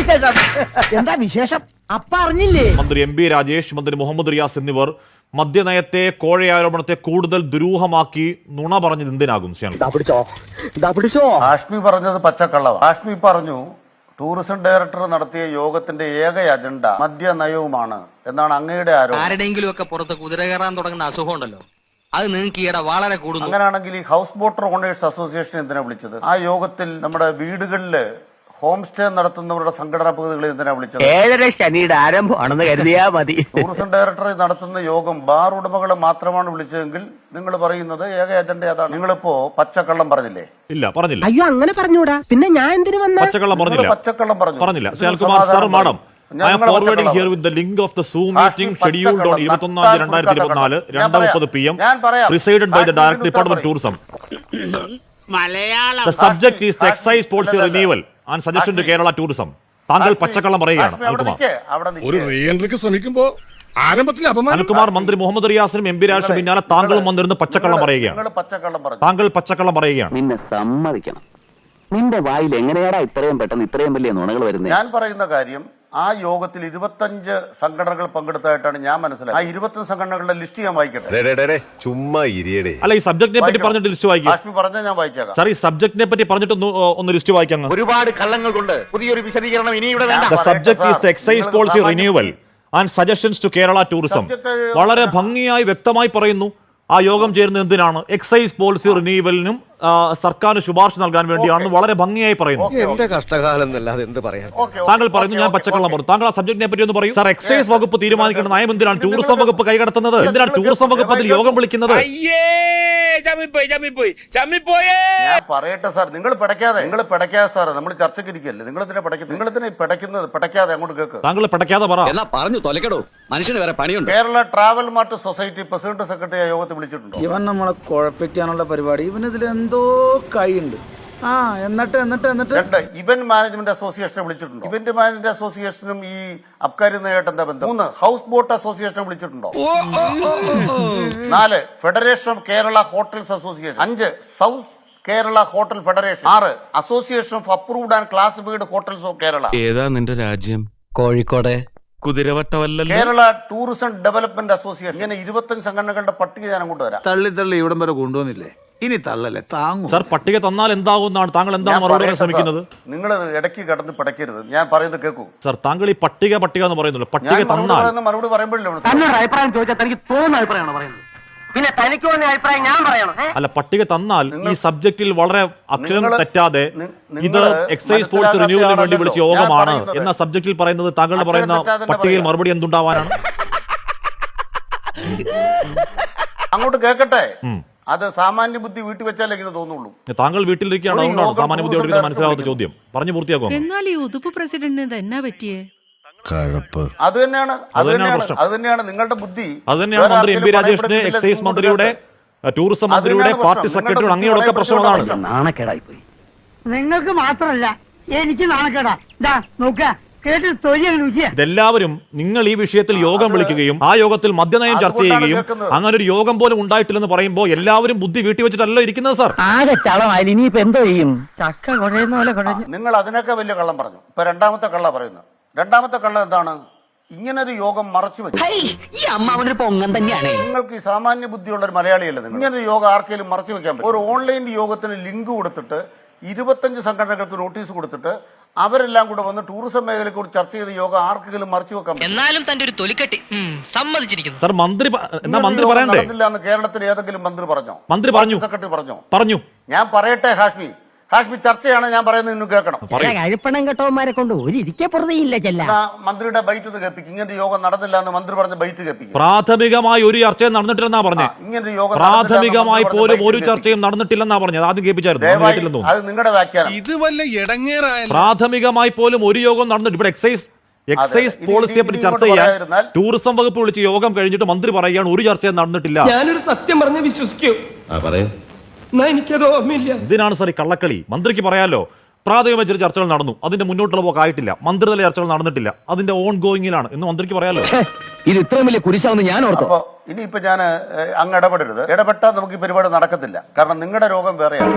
വിശേഷം? എന്താ വിശേഷം? അപ്പ അറിഞ്ഞില്ലേ? മന്ത്രി എം ബി രാജേഷ് മന്ത്രി മുഹമ്മദ് റിയാസ് എന്നിവർ മദ്യനയത്തെ കോഴയാരോപണത്തെ കൂടുതൽ ദുരൂഹമാക്കി നുണ പറഞ്ഞത് എന്തിനാകും ഹാഷ്മി പറഞ്ഞത് പച്ചക്കള്ളവ. ഹാഷ്മി പറഞ്ഞു ടൂറിസം ഡയറക്ടർ നടത്തിയ യോഗത്തിന്റെ ഏക അജണ്ട മദ്യനയവുമാണ് എന്നാണ് അങ്ങയുടെ ആരോപണം. ആരുടെയെങ്കിലും ഒക്കെ പുറത്ത് കുതിര കയറാൻ തുടങ്ങുന്ന അസുഖം ഉണ്ടല്ലോ അത് നിങ്ങൾക്ക് ഈയിടെ വളരെ കൂടുന്നു. അങ്ങനെയാണെങ്കിൽ ഈ ഹൗസ് ബോട്ടർ ഓണേഴ്സ് അസോസിയേഷൻ എന്തിനാ വിളിച്ചത്? ആ യോഗത്തിൽ നമ്മുടെ വീടുകളിൽ ഹോം സ്റ്റേ നടത്തുന്നവരുടെ സംഘടനാ പ്രതിനിധികളെ എന്തിനാ വിളിച്ചത്? ഏഴര ശനിയുടെ ആരംഭമാണെന്ന് കരുതിയാ മതി. ടൂറിസം ഡയറക്ടർ നടത്തുന്ന യോഗം ബാർ ഉടമകളെ മാത്രമാണ് വിളിച്ചതെങ്കിൽ നിങ്ങൾ പറയുന്നത് ഏക അജണ്ട അതാണ് നിങ്ങളിപ്പോ പച്ചക്കള്ളം പറഞ്ഞില്ലേ? ഇല്ല പറഞ്ഞില്ല. അയ്യോ അങ്ങനെ പറഞ്ഞൂടാ. പിന്നെ ഞാൻ എന്തിനു വന്ന? പച്ചക്കള്ളം പറഞ്ഞില്ല. പച്ചക്കള്ളം പറഞ്ഞു? പറഞ്ഞില്ല. Shalkumar sir madam. I am forwarding here with the link of the Zoom meeting scheduled on പച്ചക്കള്ളം, ഇരുപത്തി ഒന്നാം നട്ടാൽ രണ്ടായിരത്തി ഇരുപത്തിനാല് ഞാൻ രണ്ട് പറയാം. മുപ്പത് P M presided by the director department. Tourism the subject is excise policy. Renewal and suggestion to Kerala tourism താങ്കൾ പച്ചക്കള്ളം പറയുകയാണ് ഒരു റീഎൻട്രിക്ക് ശ്രമിക്കുമ്പോ ആരംഭത്തിൽ അപമാനം അനിൽകുമാർ മന്ത്രി മുഹമ്മദ് റിയാസിനും എം പി രാജ പിന്നാലെ താങ്കളും വന്നിരുന്ന് പച്ചക്കള്ളം പറയുകയാണ്. താങ്കൾ പച്ചക്കള്ളം പറയുകയാണ്. നിന്നെ സമ്മതിക്കണം. നിന്റെ വായിൽ എങ്ങനെയാടാ ഇത്രയും പെട്ടെന്ന് ഇത്രയും വലിയ നുണകൾ വരുന്നത് ഞാൻ പറയുന്ന കാര്യം ആ യോഗത്തിൽ ഇരുപത്തഞ്ച് സംഘടനകൾ പങ്കെടുത്തതായിട്ടാണ് ഞാൻ മനസ്സിലായത് ആ ഇരുപത്തഞ്ച് സംഘടനകളുടെ ലിസ്റ്റ് ഞാൻ വായിക്കട്ടെ. ചുമ്മാ ഇരിയടേ. അല്ല ഈ സബ്ജക്റ്റിനെ പറ്റി പറഞ്ഞിട്ട് ലിസ്റ്റ് വായിക്കും. പറഞ്ഞാൽ ഞാൻ വായിച്ചേക്കാം. സാർ ഈ സബ്ജക്റ്റിനെ പറ്റി പറഞ്ഞിട്ട് ഒന്ന് ഒന്ന് ലിസ്റ്റ് വായിക്കാം ഒരുപാട് കള്ളങ്ങൾ കൊണ്ട് പുതിയൊരു വിശദീകരണം ഇനി ഇവിടെ വേണ്ട. The subject is the excise policy renewal and suggestions to Kerala tourism വളരെ ഭംഗിയായി വ്യക്തമായി പറയുന്നു ആ യോഗം ചേരുന്നത് എന്തിനാണ്? എക്സൈസ് പോളിസി റിന്യൂവലിനും സർക്കാരിന് ശുപാർശ നൽകാൻ വേണ്ടിയാണെന്ന് വളരെ ഭംഗിയായി പറയുന്നു. എന്റെ കഷ്ടകാലം എന്നല്ലാതെ എന്ത് പറയാൻ? താങ്കൾ പറയുന്നു ഞാൻ പച്ചക്കള്ളം പറഞ്ഞു. താങ്കൾ ആ സബ്ജക്റ്റിനെ പറ്റി ഒന്ന് പറയും. സാർ എക്സൈസ് വകുപ്പ് തീരുമാനിക്കേണ്ട നയം എന്തിനാണ് ടൂറിസം വകുപ്പ് കൈകടത്തുന്നത്? എന്തിനാണ് ടൂറിസം വകുപ്പ് അതിൽ യോഗം വിളിക്കുന്നത്? പറയട്ടെ സാർ നിങ്ങൾ പിടയ്ക്കാതെ നിങ്ങൾ പിടയ്ക്കാതെ സാർ നമ്മൾ ചർച്ചയ്ക്ക് ഇരിക്കല്ലേ നിങ്ങൾ ഇതിനെ പിടയ്ക്കുന്നത്? നിങ്ങൾ ഇതിനെ പിടയ്ക്കുന്നത്? പിടയ്ക്കാതെ അങ്ങോട്ട് കേൾക്ക് താങ്കൾ പിടയ്ക്കാതെ പറ. എന്നാ പറഞ്ഞു തൊലക്കടോ. മനുഷ്യന് വേറെ പണിയുണ്ട്. Kerala travel mart society president secretary ആ യോഗത്തിൽ വിളിച്ചിട്ടുണ്ട്? ഇവൻ നമ്മളെ കുഴപ്പിക്കാനുള്ള പരിപാടി. ഇവനിതിൽ എന്തോ കൈയുണ്ട്. ആ എന്നിട്ട് എന്നിട്ട് എന്നിട്ട്. രണ്ട് ഇവന്റ് മാനേജ്മെന്റ് അസോസിയേഷനെ വിളിച്ചിട്ടുണ്ടോ? ഇവന്റ് മാനേജ്മെന്റ് അസോസിയേഷനും ഈ അബ്കാരി നയായിട്ട് എന്താ ബന്ധം. മൂന്ന് ഹൗസ് ബോട്ട് അസോസിയേഷൻ വിളിച്ചിട്ടുണ്ടോ? നാല് federation of Kerala hotels association അഞ്ച് സൗത്ത് കേരള ഹോട്ടൽ ഫെഡറേഷൻ ആറ് association of approved and classified hotels of Kerala ഏതാ നിന്റെ രാജ്യം? കോഴിക്കോട്. കുതിരവട്ടമല്ലല്ലോ. കേരള ടൂറിസം ഡെവലപ്മെന്റ് അസോസിയേഷൻ ഇങ്ങനെ ഇരുപത്തഞ്ച് സംഘടനകളുടെ പട്ടിക ഞാൻ അങ്ങോട്ട് വരാം തള്ളി തള്ളി ഇവിടം വരെ കൊണ്ടുവന്നില്ലേ? ഇനി തള്ളല്ലേ താങ്ങും. സാർ പട്ടിക തന്നാൽ എന്താകും എന്നാണ് താങ്കൾ എന്താണ് മറുപടി പറയാൻ ശ്രമിക്കുന്നത്? നിങ്ങൾ ഇടയ്ക്ക് കടന്ന് പടയ്ക്കരുത്. ഞാൻ പറയുന്നത് കേൾക്കൂ. സാർ താങ്കൾ ഈ പട്ടിക പട്ടിക എന്ന് പറയുന്നുള്ളൂ. പട്ടിക മറുപടി തന്നാൽ. മറുപടി പറയുമ്പോഴല്ലേ തന്നൊരു അഭിപ്രായം ചോദിച്ചാൽ തനിക്ക് തോന്നുന്ന അഭിപ്രായമാണ് പറയുന്നത്. പിന്നെ തനിക്ക് അഭിപ്രായം ഞാൻ പറയണം അല്ല പട്ടിക തന്നാൽ ഈ സബ്ജക്റ്റിൽ വളരെ അക്ഷരം തെറ്റാതെ ഇത് എക്സൈസ് സ്പോർട്സ് റിന്യൂവലിന് വേണ്ടി വിളിച്ച യോഗമാണ്. എന്ന സബ്ജക്റ്റിൽ പറയുന്നത്? താങ്കൾ പറയുന്ന പട്ടികയിൽ മറുപടി എന്തുണ്ടാവാനാണ്? അങ്ങോട്ട് കേൾക്കട്ടെ. അത് സാമാന്യ ബുദ്ധി വീട്ടിൽ വെച്ചാലേ ഇങ്ങനെ തോന്നുള്ളൂ. താങ്കൾ വീട്ടിലിരിക്കുകയാണ് അതുകൊണ്ടാണ് സാമാന്യ ബുദ്ധിയോട് മനസ്സിലാവാത്ത ചോദ്യം. പറഞ്ഞു പൂർത്തിയാക്കും എന്നാൽ ഈ ഉതുപ്പ് പ്രസിഡന്റിന് പറ്റിയേ? കഴപ്പ്. അത് തന്നെയാണ് അത് തന്നെയാണ് പ്രശ്നം. അത് തന്നെയാണ് നിങ്ങളുടെ ബുദ്ധി. അത് തന്നെയാണ് മന്ത്രി എം പി ആർക്കെങ്കിലും രാജേഷിന് എക്സൈസ് മന്ത്രിയുടെ ടൂറിസം മന്ത്രിയുടെ പാർട്ടി പ്രശ്നം. സെക്രട്ടറിയുടെ അങ്ങനെയൊക്കെ ബുദ്ധി നാണക്കേടായി പോയി നിങ്ങൾക്ക് മാത്രമല്ല എനിക്ക് നാണക്കേടാ. ഇതാ ഇതെല്ലാവരും നിങ്ങൾ ഈ വിഷയത്തിൽ യോഗം വിളിക്കുകയും ആ യോഗത്തിൽ മദ്യനയം ചർച്ച ചെയ്യുകയും അങ്ങനെ ഒരു യോഗം പോലും ഉണ്ടായിട്ടില്ലെന്ന് പറയുമ്പോൾ എല്ലാവരും ബുദ്ധി വീട്ടി വെച്ചിട്ടല്ലോ ഇരിക്കുന്നത് സാർ. ആകെ ഇനിയിപ്പോ എന്തോ ചെയ്യും? ചക്ക കുഴയുന്ന പോലെ കുഴഞ്ഞു. നിങ്ങൾ അതിനൊക്കെ വലിയ കള്ളം പറഞ്ഞു. ഇപ്പൊ രണ്ടാമത്തെ കള്ള പറയുന്നു. രണ്ടാമത്തെ കള്ള എന്താണ്? ഇങ്ങനെ ഒരു യോഗം മറച്ചു വെച്ചു. ഈ അമ്മാവനൊരു പൊങ്ങൻ തന്നെയാണ്. നിങ്ങൾക്ക് ഈ സാമാന്യ ബുദ്ധിയുള്ള ഒരു മലയാളിയല്ല നിങ്ങൾ? ഒരു യോഗം ആർക്കെങ്കിലും മറച്ചു വെക്കാൻ പറ്റും ഒരു ഓൺലൈൻ യോഗത്തിന് ലിങ്ക് കൊടുത്തിട്ട് ഇരുപത്തഞ്ച് സംഘടനകൾക്ക് നോട്ടീസ് കൊടുത്തിട്ട് അവരെല്ലാം കൂടെ വന്ന് ടൂറിസം മേഖലയെ കുറിച്ച് ചർച്ച ചെയ്ത യോഗ ആർക്കെങ്കിലും മറിച്ചു വെക്കാം പറ്റും എന്നാലും തന്റെ ഒരു തൊലിക്കെട്ടി സമ്മതിച്ചിരിക്കുന്നു. സാർ മന്ത്രി എന്നാ മന്ത്രി പറയണ്ടേ? നടന്നില്ല എന്ന് കേരളത്തിൽ ഏതെങ്കിലും മന്ത്രി പറഞ്ഞോ? മന്ത്രി പറഞ്ഞു. സെക്രട്ടറി പറഞ്ഞോ? പറഞ്ഞു. ഞാൻ പറയട്ടെ ഹാഷ്മി. ഹാഷ്മി ചർച്ചയാണ് ഞാൻ പറയുന്നത് ഇന്നും കേൾക്കണം. അഴുപ്പണം കഴിപ്പണം കെട്ടവന്മാരെ കൊണ്ട് ഒരു ഇരിക്കെ പുറതെയില്ല ചെല്ല. മന്ത്രിയുടെ ബൈറ്റ് ഒന്ന് കേൾപ്പിക്കും. ഇങ്ങനെ യോഗം നടന്നില്ല എന്ന് മന്ത്രി പറഞ്ഞ ബൈറ്റ് കേൾപ്പിക്കും. പ്രാഥമികമായി ഒരു ചർച്ചയും നടന്നിട്ടില്ലെന്നാ പറഞ്ഞത് ഇങ്ങനൊരു യോഗം പ്രാഥമികമായി പോലും ഒരു ചർച്ചയും നടന്നിട്ടില്ലെന്നാ പറഞ്ഞത്. ആദ്യം കേൾപ്പിച്ചായിരുന്നു. അത് നിങ്ങളുടെ വ്യാഖ്യാനം. ഇത് വല്ല ഇടങ്ങേറായ പ്രാഥമികമായി പോലും ഒരു യോഗം നടന്നിട്ട് ഇവിടെ എക്സൈസ് എക്സൈസ് പോളിസിയെ പറ്റി ചർച്ച ചെയ്യാൻ ടൂറിസം വകുപ്പ് വിളിച്ച് യോഗം കഴിഞ്ഞിട്ട് മന്ത്രി പറയുകയാണ് ഒരു ചർച്ചയും നടന്നിട്ടില്ല. ഞാനൊരു സത്യം പറഞ്ഞ് വിശ്വസിക്കൂ. പറയൂ. എനിക്കത് ഓർമ്മയില്ല. ഇതിനാണ് സാർ ഈ കള്ളക്കളി. മന്ത്രിക്ക് പറയാലോ പ്രാഥമിക ചില ചർച്ചകൾ നടന്നു. അതിന്റെ മുന്നോട്ടുള്ള പോക്കായിട്ടില്ല മന്ത്രിതല ചർച്ചകൾ നടന്നിട്ടില്ല. അതിന്റെ ഓൺ ഗോയിങ്ങിലാണ് എന്ന് മന്ത്രിക്ക് പറയാലോ? ഇത് ഇത്രയും വലിയ കുരിശാവെന്ന് ഞാൻ ഓർത്തു. അപ്പൊ ഇനിയിപ്പോ ഞാൻ അങ്ങ് ഇടപെടരുത്. ഇടപെട്ടാൽ നമുക്ക് ഈ പരിപാടി നടക്കത്തില്ല. കാരണം നിങ്ങളുടെ രോഗം വേറെയാണ്.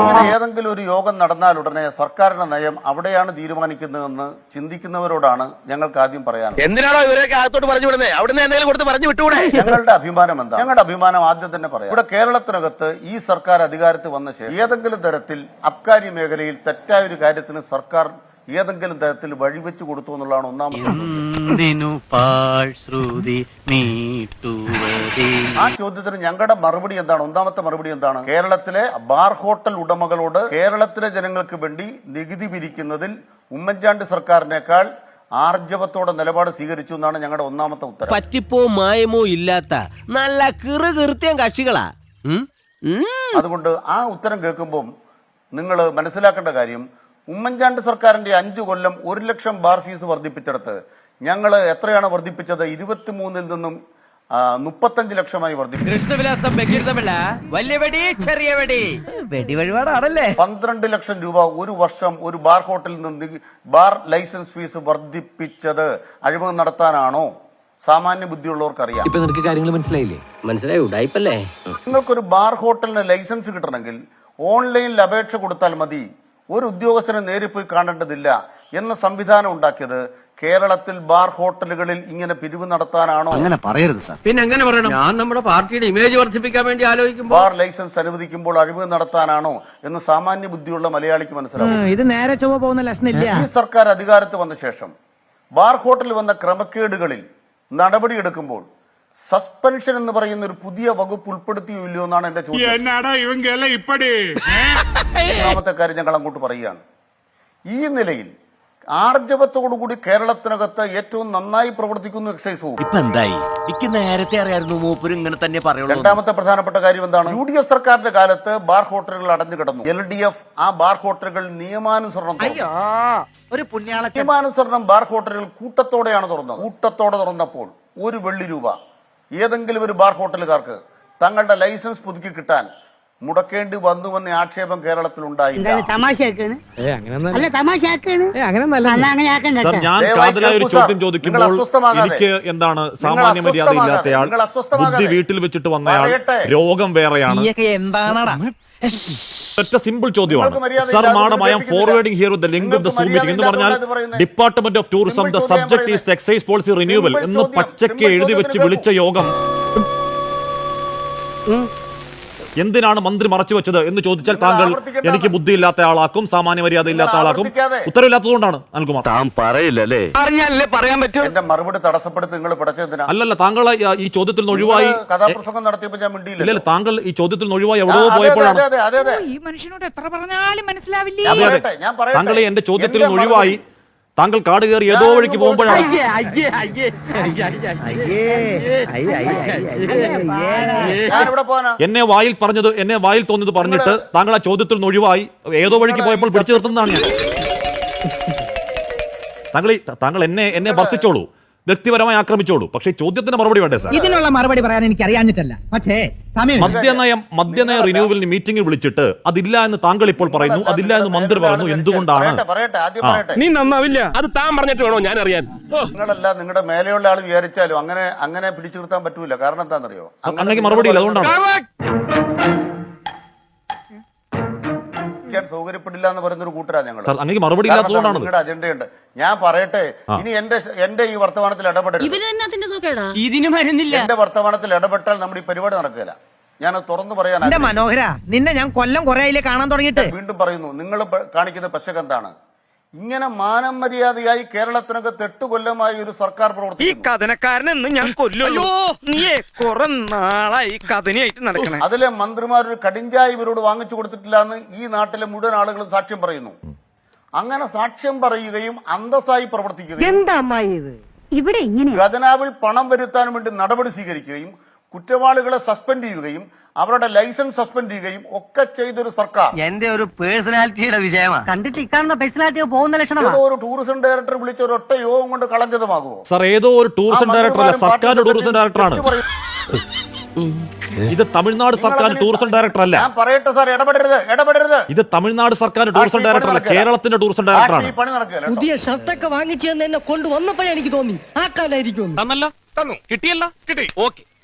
ഇങ്ങനെ ഏതെങ്കിലും ഒരു യോഗം നടന്നാൽ ഉടനെ സർക്കാരിന്റെ നയം അവിടെയാണ് തീരുമാനിക്കുന്നതെന്ന് ചിന്തിക്കുന്നവരോടാണ് ഞങ്ങൾക്ക് ആദ്യം പറയാൻ. എന്തിനാണോ ഇവരൊക്കെ അകത്തോട്ട് പറഞ്ഞു വിടുന്നത് അവിടുന്ന് എന്തെങ്കിലും കൊടുത്ത് പറഞ്ഞു വിട്ടുകൂടെ ഞങ്ങളുടെ അഭിമാനം എന്താ? ഞങ്ങളുടെ അഭിമാനം ആദ്യം തന്നെ പറയാം. ഇവിടെ കേരളത്തിനകത്ത് ഈ സർക്കാർ അധികാരത്തിൽ വന്ന ശേഷം ഏതെങ്കിലും തരത്തിൽ അബ്കാരി മേഖലയിൽ തെറ്റായ ഒരു കാര്യത്തിന് സർക്കാർ ഏതെങ്കിലും തരത്തിൽ വഴിവെച്ചു കൊടുത്തു എന്നുള്ളതാണ് ഒന്നാമത്തെ ആ ചോദ്യത്തിന് ഞങ്ങളുടെ മറുപടി എന്താണ്? ഒന്നാമത്തെ മറുപടി എന്താണ്? കേരളത്തിലെ ബാർ ഹോട്ടൽ ഉടമകളോട് കേരളത്തിലെ ജനങ്ങൾക്ക് വേണ്ടി നികുതി പിരിക്കുന്നതിൽ ഉമ്മൻചാണ്ടി സർക്കാരിനേക്കാൾ ആർജവത്തോടെ നിലപാട് സ്വീകരിച്ചു എന്നാണ് ഞങ്ങളുടെ ഒന്നാമത്തെ ഉത്തരം. പറ്റിപ്പോ മായമോ ഇല്ലാത്ത നല്ല കിറു കീർത്തിയ കക്ഷികളാ അതുകൊണ്ട് ആ ഉത്തരം കേൾക്കുമ്പോൾ നിങ്ങൾ മനസ്സിലാക്കേണ്ട കാര്യം ഉമ്മൻചാണ്ടി സർക്കാരിന്റെ അഞ്ചു കൊല്ലം ഒരു ലക്ഷം ബാർ ഫീസ് വർദ്ധിപ്പിച്ചെടുത്ത് ഞങ്ങൾ എത്രയാണ് വർദ്ധിപ്പിച്ചത്? ഇരുപത്തിമൂന്നിൽ നിന്നും മുപ്പത്തഞ്ച് ലക്ഷമായി വർദ്ധിപ്പിച്ചു. കൃഷ്ണവിലാസം ബഹിർദമല്ല വലിയ വെടി ചെറിയ വെടി. വെടി വഴിപാടാണല്ലേ? പന്ത്രണ്ട് ലക്ഷം രൂപ ഒരു വർഷം ഒരു ബാർ ഹോട്ടലിൽ നിന്ന് ബാർ ലൈസൻസ് ഫീസ് വർദ്ധിപ്പിച്ചത് അഴിമതി നടത്താനാണോ? സാമാന്യ ബുദ്ധിയുള്ളവർക്കറിയാം. ഇപ്പൊ നിനക്ക് കാര്യങ്ങൾ മനസ്സിലായില്ലേ? മനസ്സിലായി ഉടായിപ്പല്ലേ? നിങ്ങൾക്കൊരു ബാർ ഹോട്ടലിന് ലൈസൻസ് കിട്ടണമെങ്കിൽ ഓൺലൈനിൽ അപേക്ഷ കൊടുത്താൽ മതി. ഒരു ഉദ്യോഗസ്ഥനെ നേരിൽ പോയി കാണേണ്ടതില്ല എന്ന സംവിധാനം ഉണ്ടാക്കിയത് കേരളത്തിൽ ബാർ ഹോട്ടലുകളിൽ ഇങ്ങനെ പിരിവ് നടത്താനാണോ? അങ്ങനെ പറയരുത് സാർ. പിന്നെ എങ്ങനെ പറയണം? ഞാൻ നമ്മുടെ പാർട്ടിയുടെ ഇമേജ് വർദ്ധിപ്പിക്കാൻ വേണ്ടി ആലോചിക്കുമ്പോൾ ബാർ ലൈസൻസ് അനുവദിക്കുമ്പോൾ അഴിവ് നടത്താനാണോ എന്ന് സാമാന്യ ബുദ്ധിയുള്ള മലയാളിക്ക് മനസ്സിലാവും. ഇത് നേരെ ചൊവ്വ പോകുന്ന ലക്ഷണമില്ല ഈ സർക്കാർ അധികാരത്ത് വന്ന ശേഷം ബാർ ഹോട്ടൽ വന്ന ക്രമക്കേടുകളിൽ നടപടിയെടുക്കുമ്പോൾ സസ്പെൻഷൻ എന്ന് പറയുന്ന ഒരു പുതിയ വകുപ്പ് ഉൾപ്പെടുത്തിയില്ലോ എന്നാണ് എന്റെ ചോദ്യം. എന്നാടാ ഇവങ്കെല്ലാം ഇപ്പടി? മൂന്നാമത്തെ കാര്യം ഞങ്ങൾ അങ്ങോട്ട് പറയുകയാണ്. ഈ നിലയിൽ ആർജവത്തോടുകൂടി കേരളത്തിനകത്ത് ഏറ്റവും നന്നായി പ്രവർത്തിക്കുന്നു എക്സൈസ് വകുപ്പ് എന്തായി? നേരത്തെ അറിയായിരുന്നു മൂപ്പരും ഇങ്ങനെ തന്നെ പറയുള്ളൂ രണ്ടാമത്തെ പ്രധാനപ്പെട്ട കാര്യം എന്താണ്? യു ഡി എഫ് സർക്കാരിന്റെ കാലത്ത് ബാർ ഹോട്ടലുകൾ അടഞ്ഞു കിടന്നു. എൽ ഡി എഫ് ആ ബാർ ഹോട്ടലുകൾ നിയമാനുസരണം നിയമാനുസരണം ബാർ ഹോട്ടലുകൾ കൂട്ടത്തോടെയാണ് തുറന്നത്. കൂട്ടത്തോടെ തുറന്നപ്പോൾ ഒരു വെള്ളി രൂപ. ഏതെങ്കിലും ഒരു ബാർ ഹോട്ടലുകാർക്ക് തങ്ങളുടെ ലൈസൻസ് പുതുക്കി കിട്ടാൻ മുടക്കേണ്ടി വന്നുവെന്ന ആക്ഷേപം കേരളത്തിൽ ഉണ്ടായില്ല. തമാശയാക്കാണ്? അല്ല. തമാശയാക്കാണ്. അല്ല. അങ്ങനെ ആക്കണ്ട സർ ഞാൻ ദയവായി ഒരു ചോദ്യം ചോദിക്കുമ്പോൾ എനിക്ക് എന്താണ് സാമാന്യ മര്യാദ. ഇല്ലാത്തയാൾ ബുദ്ധി വീട്ടിൽ വെച്ചിട്ട് വന്നയാൾ. രോഗം വേറെയാണ്. എന്താണടാ? ഒറ്റ സിമ്പിൾ ചോദ്യമാണ്. സർ മാഡം ഐ എം അതുകൊണ്ട് forwarding here with link of the Zoom meeting എന്ന് പറഞ്ഞാൽ. Department of tourism the subject is excise policy renewal എന്ന്. പച്ചയ്ക്ക് എഴുതി വെച്ച് വിളിച്ച യോഗം. എന്തിനാണ് മന്ത്രി മറച്ചു വെച്ചത് എന്ന് ചോദിച്ചാൽ താങ്കൾ എനിക്ക് ബുദ്ധി ഇല്ലാത്ത ആളാക്കും സാമാന്യ മര്യാദ ഇല്ലാത്ത ആളാക്കും. ഉത്തരവില്ലാത്തതുകൊണ്ടാണ് അനിൽകുമാർ. താൻ പറയില്ലല്ലേ? പറഞ്ഞാലല്ലേ പറയാൻ പറ്റും? എന്റെ മറുപടി തടസ്സപ്പെടുത്തി നിങ്ങൾ പിടച്ചതിനാ അല്ലല്ല താങ്കൾ ഈ- ചോദ്യത്തിൽ നിന്ന് ഒഴിവായി കഥാപ്രസംഗം നടത്തിയപ്പോൾ ഞാൻ മിണ്ടിയില്ല താങ്കൾ ഈ ചോദ്യത്തിൽ നിന്ന് ഒഴിവായി എവിടെയോ പോയപ്പോഴാണ്. അതെ അതെ അതെ. ഈ മനുഷ്യനോട് എത്ര പറഞ്ഞാലും മനസ്സിലാവില്ല. താങ്കൾ എന്റെ ചോദ്യത്തിൽ നിന്ന് ഒഴിവായി താങ്കൾ കാട് കയറി ഏതോ വഴിക്ക് പോകുമ്പോഴാണ് അയ്യേ അയ്യേ അയ്യേ ഞാനിവിടെ പോകാനാ എന്നെ വായിൽ പറഞ്ഞത് എന്നെ വായിൽ തോന്നിയത് പറഞ്ഞിട്ട് താങ്കൾ ആ ചോദ്യത്തിൽ നിന്ന് ഒഴിവായി ഏതോ വഴിക്ക് പോയപ്പോൾ പിടിച്ചു നിർത്തുന്നതാണ് ഞാൻ താങ്കൾ ഈ- താങ്കൾ എന്നെ എന്നെ ഭർഷിച്ചോളൂ വ്യക്തിപരമായി ആക്രമിച്ചോളൂ. പക്ഷേ ചോദ്യത്തിന് മറുപടി വേണ്ടേ സാർ ഇതിനുള്ള മറുപടി പറയാൻ എനിക്ക് അറിയാഞ്ഞിട്ടല്ല. പക്ഷേ സമയം മദ്യനയം മദ്യനയ റിന്യൂവലിന് മീറ്റിംഗിൽ വിളിച്ചിട്ട് അതില്ല എന്ന് താങ്കൾ ഇപ്പോൾ പറയുന്നു അതില്ല എന്ന് മന്ത്രി പറയുന്നു എന്തുകൊണ്ടാണ്? നീ നന്നാവില്ല. അത് താൻ പറഞ്ഞിട്ട് വേണോ? ഞാൻ അറിയാൻ. നിങ്ങളല്ല നിങ്ങളുടെ മേലെയുള്ള ആൾ വിചാരിച്ചാലും അങ്ങനെ അങ്ങനെ പിടിച്ചു നിർത്താൻ പറ്റൂല. കാരണം എന്താണെന്നറിയോ? അങ്ങനെ മറുപടി ഇല്ല അതുകൊണ്ടാണ്. ക്കാൻ സൗകര്യപ്പെടില്ല എന്ന് പറയുന്ന ഒരു കൂട്ടരാ ഞങ്ങൾ അങ്ങേക്ക് മറുപടി നിങ്ങളുടെ അജണ്ടയുണ്ട്. ഞാൻ പറയട്ടെ ഇനി എന്റെ എന്റെ ഈ വർത്തമാനത്തിൽ ഇടപെടരുത്. എന്റെ വർത്തമാനത്തിൽ ഇടപെട്ടാൽ നമ്മുടെ ഈ പരിപാടി നടക്കില്ല ഞാൻ തുറന്നു പറയാനാണ്. മനോഹര നിന്നെ ഞാൻ കൊല്ലം കൊറേ കാണാൻ തുടങ്ങിയിട്ട്. വീണ്ടും പറയുന്നു നിങ്ങൾ കാണിക്കുന്ന പശക്ക് എന്താണ്? ഇങ്ങനെ മാനം മര്യാദയായി കേരളത്തിനകത്ത് എട്ട് കൊല്ലമായി ഒരു സർക്കാർ പ്രവർത്തി ഈ കഥനക്കാരനെന്ന് ഞാൻ കൊല്ലോ നീയേ കുറെ നാളായി കഥനയായിട്ട് നടക്കണേ. അതിലെ മന്ത്രിമാർ ഒരു കടിഞ്ചായ ഇവരോട് വാങ്ങിച്ചു കൊടുത്തിട്ടില്ല എന്ന് ഈ നാട്ടിലെ മുഴുവൻ ആളുകളും സാക്ഷ്യം പറയുന്നു. അങ്ങനെ സാക്ഷ്യം പറയുകയും അന്തസ്സായി പ്രവർത്തിക്കുകയും ഖജനാവിൽ പണം വരുത്താൻ വേണ്ടി നടപടി സ്വീകരിക്കുകയും കുറ്റവാളികളെ സസ്പെൻഡ് ചെയ്യുകയും അവരുടെ ലൈസൻസ് സസ്പെൻഡ് ചെയ്യുകയും ഒക്കെ ചെയ്തൊരു സർക്കാർ. എന്റെ ഒരു പേഴ്സണാലിറ്റിയുടെ വിജയമാണ് കണ്ടിട്ട് പേഴ്സണാലിറ്റി പോകുന്ന ലക്ഷണം ഏതോ ഒരു ടൂറിസം ഡയറക്ടർ വിളിച്ച ഒരു ഒറ്റ യോഗം കൊണ്ട് കളഞ്ചതുമാകുമോ സർ ഏതോ ഒരു ടൂറിസം ഡയറക്ടർ അല്ല സർക്കാരിന്റെ ടൂറിസം ഡയറക്ടറാണ് ആണ്. ഇത് തമിഴ്നാട് സർക്കാർ ടൂറിസം ഡയറക്ടർ അല്ല. ഞാൻ പറയട്ടെ സാർ ഇടപെടരുത് ഇടപെടരുത്. ഇത് തമിഴ്നാട് സർക്കാർ ടൂറിസം ഡയറക്ടർ അല്ല. കേരളത്തിന്റെ ടൂറിസം ഡയറക്ടറാണ് ആണ്. പണി നടക്കില്ല പുതിയ ഷർട്ടൊക്കെ വാങ്ങിച്ചു തന്നെ എന്നെ കൊണ്ടുവന്നപ്പോഴേ എനിക്ക് തോന്നി. ആ കാലായിരിക്കും തന്നല്ലോ. തന്നു. കിട്ടിയല്ലോ. കിട്ടി. ഓക്കെ.